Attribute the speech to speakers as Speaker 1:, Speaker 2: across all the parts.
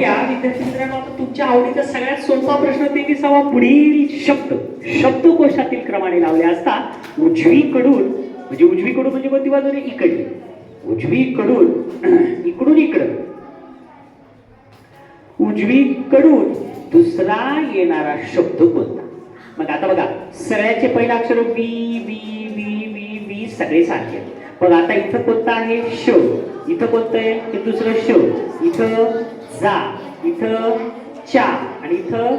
Speaker 1: बघूया. विद्यार्थी मित्रांनो आता तुमच्या आवडीचा सगळ्यात सोपा प्रश्न तेविसावा पुढील शब्द. शब्दकोशातील क्रमाने लावले असता उजवीकडून म्हणजे उजवीकडून म्हणजे कोणती बाजूने इकडली उजवीकडून इकडून इकडं. उजवीकडून दुसरा येणारा शब्द कोणता? मग आता बघा सगळ्याचे पहिलं अक्षर V V V V V सगळे सारखे. आहेत. आता इथं कोणता आहे? श. इथं कोणतं आहे? ते दुसरं श. इथं जा. इथं चा आणि इथं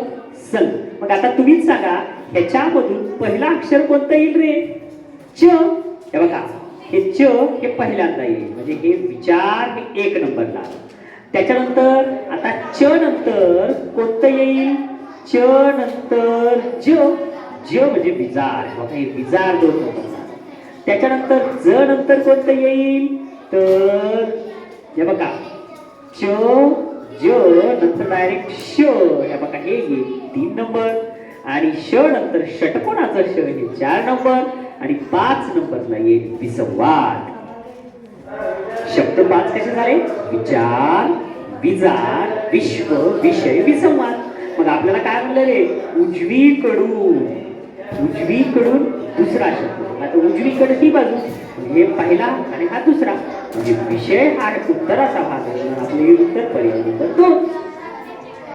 Speaker 1: सल. मग आता तुम्हीच सांगा ह्याच्यामधून पहिला अक्षर कोणतं येईल रे? च. हे बघा हे च हे पहिल्यांदा येईल. म्हणजे हे विचार हे एक नंबरला. त्याच्यानंतर आता च नंतर कोणतं येईल? च नंतर ज. ज म्हणजे विजार. बघा हे विजार दोन नंबरला. त्याच्यानंतर ज नंतर कोणतं येईल? तर हे बघा च ज नंतर डायरेक्ट श हे बघा हे तीन नंबर. आणि श नंतर षटकोणाचं श हे चार नंबर. आणि पाच नंबरला येईल विसंवाद. शब्द पाच कसे झाले? विचार विजार विश्व विषय विसंवाद. मग आपल्याला काय म्हणलं रे उजवीकडून. उजवीकडून दुसरा शब्द. आता उजवीकडे ती बाजू. हे पहिला आणि हा दुसरा. म्हणजे विषय हा उत्तराचा भाग आहे. आपले